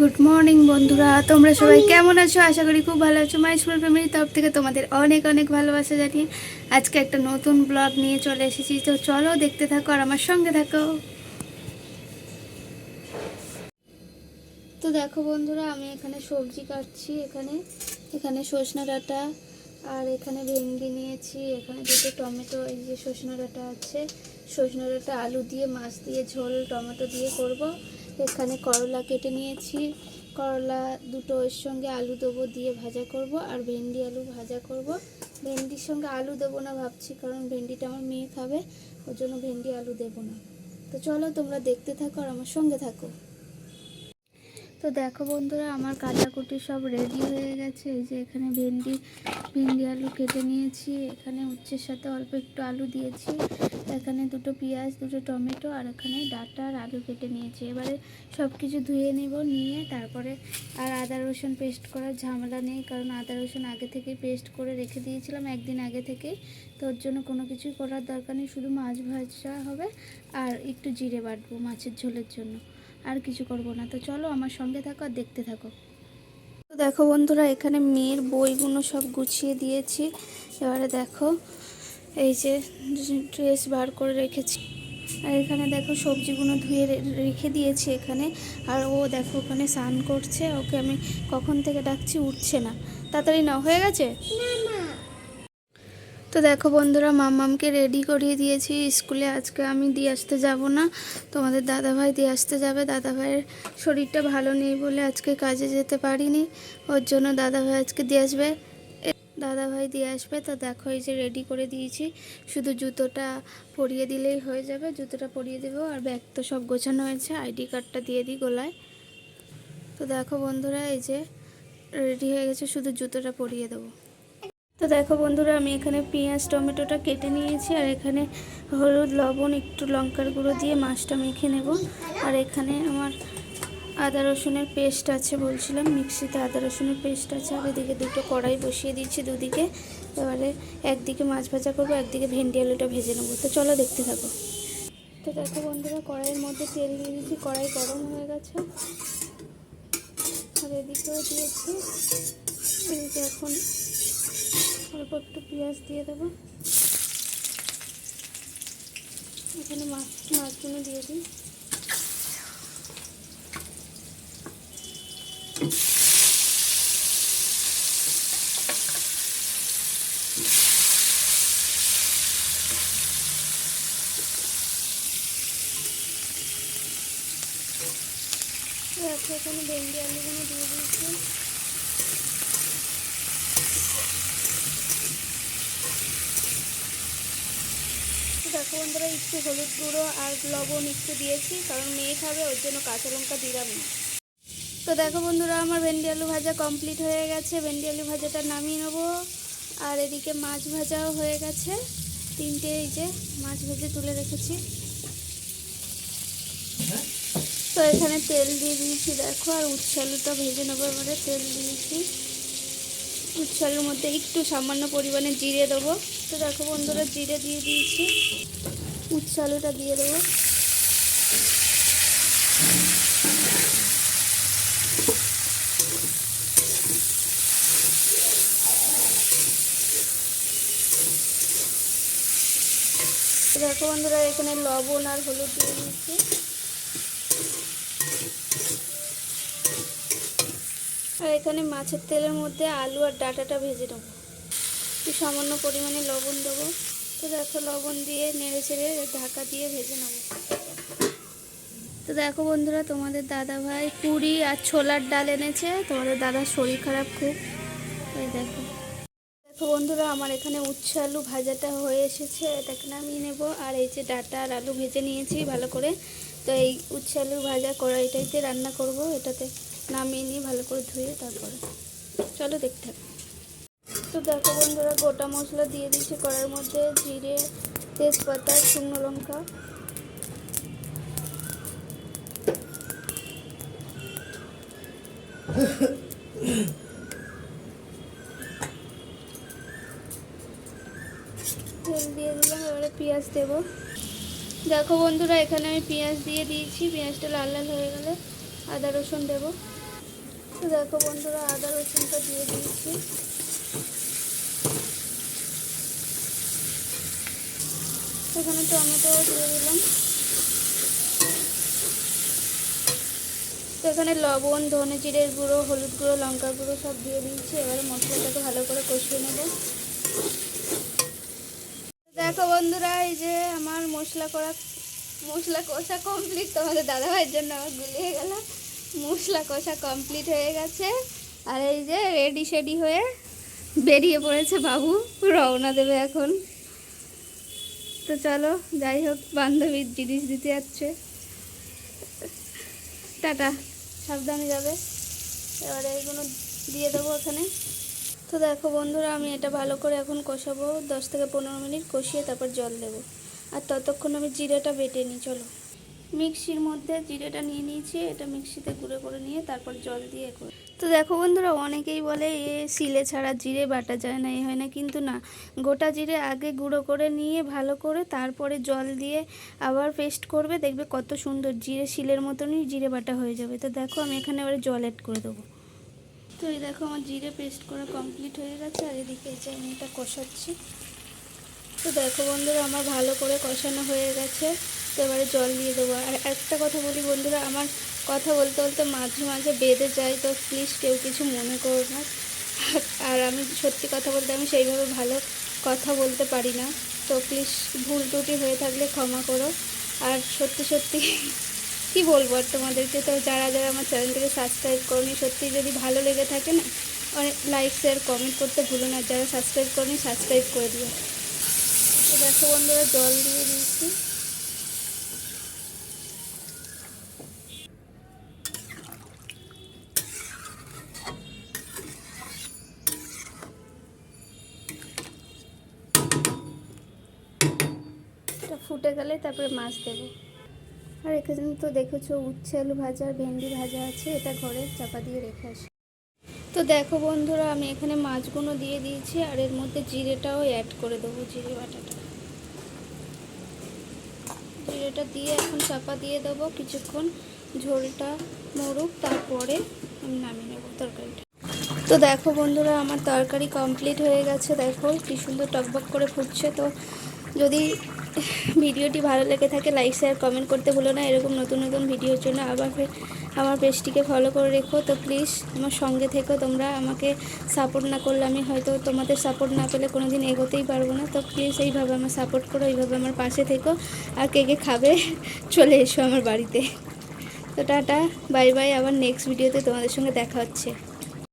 Good morning বন্ধুরা। তোমরা সবাই কেমন আছো? আশা করি খুব ভালো আছো। মাই স্কুল ফ্যামিলির তরফ থেকে তোমাদের অনেক অনেক ভালোবাসা জানিয়ে আজকে একটা নতুন ব্লগ নিয়ে চলে এসেছি। তো চলো দেখতে থাকো আর আমার সঙ্গে থাকো। তো দেখো বন্ধুরা, আমি এখানে সবজি কাটছি এখানে। এখানে সজনা ডাঁটা আর এখানে ভেন্ডি নিয়েছি। এখানে দুটো টমেটো, এই যে সজনা ডাঁটা আছে। সজনা ডাঁটা আলু দিয়ে, মাছ দিয়ে, ঝোল, টমেটো দিয়ে করব। এখানে করলা কেটে নিয়েছি। করলা দুটো এর সঙ্গে আলু দেবো দিয়ে ভাজা করব আর ভেন্ডি আলু ভাজা করব। ভেন্ডির সঙ্গে আলু দেবো না ভাবছি কারণ ভেন্ডিটা আমার মেয়ে খাবে, ওর জন্য ভেন্ডি আলু দেবো না। তো চলো তোমরা দেখতে থাকো আর আমার সঙ্গে থাকো। তো দেখো বন্ধুরা, আমার কাটাকুটি সব রেডি হয়ে গেছে। এই যে এখানে ভেন্ডি ভেন্ডি আলু কেটে নিয়েছি। এখানে উচ্ছের সাথে অল্প একটু আলু দিয়েছি। এখানে দুটো পেঁয়াজ, দুটো টমেটো আর এখানে ডাটা আর আলু কেটে নিয়েছি। এবারে সব কিছু ধুয়ে নেব, নিয়ে তারপরে আর আদা, রসুন পেস্ট করার ঝামেলা নেই, কারণ আদা, রসুন আগে থেকে পেস্ট করে রেখে দিয়েছিলাম একদিন আগে থেকে তো ওর জন্য কোনো কিছুই করার দরকার নেই, শুধু মাছ ভাজা হবে আর একটু জিরে বাটবো মাছের ঝোলের জন্য। আর কিছু করব না। তো চলো আমার সঙ্গে থাকো আর দেখতে থাকো। তো দেখো বন্ধুরা, এখানে মেয়ের বইগুলো সব গুছিয়ে দিয়েছি। এবারে দেখো, এই যে ড্রেস বার করে রেখেছি। আর এখানে দেখো সবজিগুলো ধুয়ে রেখে দিয়েছি এখানে। আর ও দেখো ওখানে স্নান করছে, ওকে আমি কখন থেকে ডাকছি উঠছে না। তাড়াতাড়ি না হয়ে গেছে? তো দেখো বন্ধুরা, মাম্মামকে রেডি করিয়ে দিয়েছি স্কুলে। আজকে আমি দিয়ে আসতে যাব না। তোমাদের দাদাভাই দিয়ে আসতে যাবে। দাদাভাইয়ের শরীরটা ভালো নেই বলে আজকে কাজে যেতে পারিনি। ওর জন্য দাদাভাই আজকে দিয়ে আসবে। দাদাভাই দিয়ে আসবে। তো দেখো, এই যে রেডি করে দিয়েছি। শুধু জুতোটা পরিয়ে দিলেই হয়ে যাবে। জুতোটা পরিয়ে দেবো আর ব্যাগ তো সব গোছানো হয়েছে। আইডি কার্ডটা দিয়ে দিই গোলায়। তো দেখো বন্ধুরা, এই যে রেডি হয়ে গেছে। শুধু জুতোটা পরিয়ে দেবো। তো দেখো বন্ধুরা, আমি এখানে পেঁয়াজ, টমেটোটা কেটে নিয়েছি, আর এখানে হলুদ, লবণ, একটু লঙ্কার গুঁড়ো দিয়ে মাছটা মেখে নেব। আর এখানে আমার আদা রসুনের পেস্ট আছে বলছিলাম, মিক্সিতে আদা রসুনের পেস্ট আছে। আর এদিকে দুটো কড়াই বসিয়ে দিচ্ছি দুদিকে। এবারে একদিকে মাছ ভাজা করব, একদিকে ভেন্ডি আলুটা ভেজে নেব। তো চলো দেখতে থাকো। তো দেখো বন্ধুরা, কড়াইয়ের মধ্যে তেল দিয়ে দিচ্ছি কড়াই গরম হয়ে গেছে। আর এদিকেও দিয়েছি এখন অল্প একটু পেঁয়াজ দিয়ে দেবো। এখানে মাছ মাছগুলো দিয়ে দিই। এখানে ভেন্ডি আলুগুলো দিয়ে দিয়েছি দেখো বন্ধুরা একটু হলুদ গুঁড়ো আর লবণ একটু দিয়েছি, কারণ মেয়ে খাবে, ওর জন্য কাঁচা লঙ্কা দিলাম না। তো দেখো বন্ধুরা, আমার ভেন্ডি আলু ভাজা কমপ্লিট হয়ে গেছে। ভেন্ডি আলু ভাজাটা নামিয়ে নেব। আর এদিকে মাছ ভাজাও হয়ে গেছে। তিনটে এই যে মাছ ভেজে তুলে রেখেছি। তো এখানে তেল দিয়ে দিয়েছি, দেখো, আর উচ্ছে আলুটা ভেজে নেব, এবারে তেল দিয়েছি। উচ্ছে আলুর মধ্যে একটু সামান্য পরিমাণে জিরে দেবো। তো দেখো বন্ধুরা, জিরে দিয়ে দিয়েছি। উচ্ছে আলুটা দিয়ে দেবো। দেখো বন্ধুরা, এখানে লবণ আর হলুদ দিয়ে দিয়েছি। আর এখানে মাছের তেলের মধ্যে আলু আর ডাটাটা ভেজে নেব। একটু সামান্য পরিমাণে লবণ দেবো। তো দেখো, লবণ দিয়ে নেড়ে চেড়ে ঢাকা দিয়ে ভেজে নেব। তো দেখো বন্ধুরা, তোমাদের দাদা ভাই পুরি আর ছোলার ডাল এনেছে। তোমাদের দাদার শরীর খারাপ খুব। এই দেখো। দেখো বন্ধুরা, আমার এখানে উচ্ছে আলু ভাজাটা হয়ে এসেছে। এটাকে নামিয়ে নেব। আর এই যে ডাটা আর আলু ভেজে নিয়েছি ভালো করে। তো এই উচ্ছে আলু ভাজা কড়াইটাইতে রান্না করব এটাতে। নামিয়ে নিয়ে ভালো করে ধুয়ে তারপরে চলো দেখতে। তো দেখো বন্ধুরা, গোটা মশলা দিয়ে দিচ্ছি কড়াইয়ের মধ্যে জিরে, তেজপাতা, শুকনো লঙ্কা। তেল দিয়ে এবারে পেঁয়াজ দেবো। দেখো বন্ধুরা, এখানে আমি পেঁয়াজ দিয়ে দিয়েছি, পেঁয়াজটা লাল লাল হয়ে গেলে আদা রসুন দেবো। দেখো বন্ধুরা, আদা রসুনটা দিয়ে দিয়েছি। এখানে টমেটো দিয়ে দিলাম। তো এখানে লবণ, ধনে জিরের গুঁড়ো, হলুদ গুঁড়ো লঙ্কা গুঁড়ো সব দিয়ে দিয়েছি। এবারে মশলাটাকে ভালো করে কষিয়ে নেব। দেখো বন্ধুরা, এই যে আমার মশলা করা, মশলা কষা কমপ্লিট তোমাদের দাদাভাইয়ের জন্য আমার গুলিয়ে গেল। মশলা কষা কমপ্লিট হয়ে গেছে। আর এই যে রেডি শেডি হয়ে বেরিয়ে পড়েছে বাবু, রওনা দেবে এখন। তো চলো, যাই হোক, বান্ধবীর জিনিস দিতে যাচ্ছে। টাটা, সাবধানে যাবে। এবারে এগুলো দিয়ে দেবো ওখানে। তো দেখো বন্ধুরা, আমি এটা ভালো করে এখন কষাবো। দশ থেকে পনেরো মিনিট কষিয়ে তারপর জল দেবো। আর ততক্ষণ আমি জিরাটা বেটে নিই, চলো। মিক্সির মধ্যে জিরেটা নিয়ে নিয়েছি, এটা মিক্সিতে গুঁড়ো করে নিয়ে তারপর জল দিয়ে করি। তো দেখো বন্ধুরা, অনেকেই বলে, এ, শিলে ছাড়া জিরে বাটা যায় না। এ হয় না, কিন্তু না, গোটা জিরে আগে গুঁড়ো করে নিয়ে ভালো করে তারপরে জল দিয়ে আবার পেস্ট করবে, দেখবে কত সুন্দর জিরে, শিলের মতনই জিরে বাটা হয়ে যাবে। তো দেখো, আমি এখানে এবারে জল অ্যাড করে দেবো। তো এই দেখো, আমার জিরে পেস্ট করা কমপ্লিট হয়ে গেছে, আর এদিকে এই যে আমি এটা কষাচ্ছি। তো দেখো বন্ধুরা, আমার ভালো করে কষানো হয়ে গেছে। তো এবারে জল দিয়ে দেবো। আর একটা কথা বলি বন্ধুরা, আমার কথা বলতে বলতে মাঝে মাঝে বেঁধে যায়, তো প্লিজ কেউ কিছু মনে করো না। আর আমি সত্যি কথা বলতে আমি সেইভাবে ভালো কথা বলতে পারি না। তো প্লিজ ভুল ত্রুটি হয়ে থাকলে ক্ষমা করো। আর সত্যি সত্যি কি বলব আর তোমাদেরকে, তো যারা যারা আমার চ্যানেলটিকে সাবস্ক্রাইব করনি, সত্যি যদি ভালো লেগে থাকে না, অনেক লাইক শেয়ার কমেন্ট করতে ভুলো না। যারা সাবস্ক্রাইব করনি সাবস্ক্রাইব করে দিও। দেখো বন্ধুরা, জল দিয়ে দিয়েছি এটা ফুটে গেলে তারপরে মাছ দেবো। আর এখানে তো দেখেছ উচ্ছে, আলু ভাজা, ভেন্ডি ভাজা আছে, এটা ঘরে চাপা দিয়ে রেখে আসি। তো দেখো বন্ধুরা, আমি এখানে মাছগুলো দিয়ে দিয়েছি, আর এর মধ্যে জিরেটাও অ্যাড করে দেবো, জিরে বাটাটা। জিরেটা দিয়ে এখন চাপা দিয়ে দেবো কিছুক্ষণ, ঝোলটা মরুক, তারপরে আমি নামিয়ে নেব তরকারিটা। তো দেখো বন্ধুরা, আমার তরকারি কমপ্লিট হয়ে গেছে, দেখো কি সুন্দর টকবক করে ফুটছে। তো যদি ভিডিওটি ভালো লেগে থাকে লাইক শেয়ার কমেন্ট করতে ভুলো না। এরকম নতুন নতুন ভিডিওর জন্য আবার আমার পেজটিকে ফলো করে রেখো। তো প্লিজ আমার সঙ্গে থেকো তোমরা। আমাকে সাপোর্ট না করলে আমি হয়তো তোমাদের সাপোর্ট না পেলে কোনো দিন এগোতেই পারব না। তো প্লিজ এইভাবে আমার সাপোর্ট করো, এইভাবে আমার পাশে থেকো। আর কে কে খাবে, চলে এসো আমার বাড়িতে। তো টাটা বাই বাই আবার নেক্সট ভিডিওতে তোমাদের সঙ্গে দেখা হচ্ছে।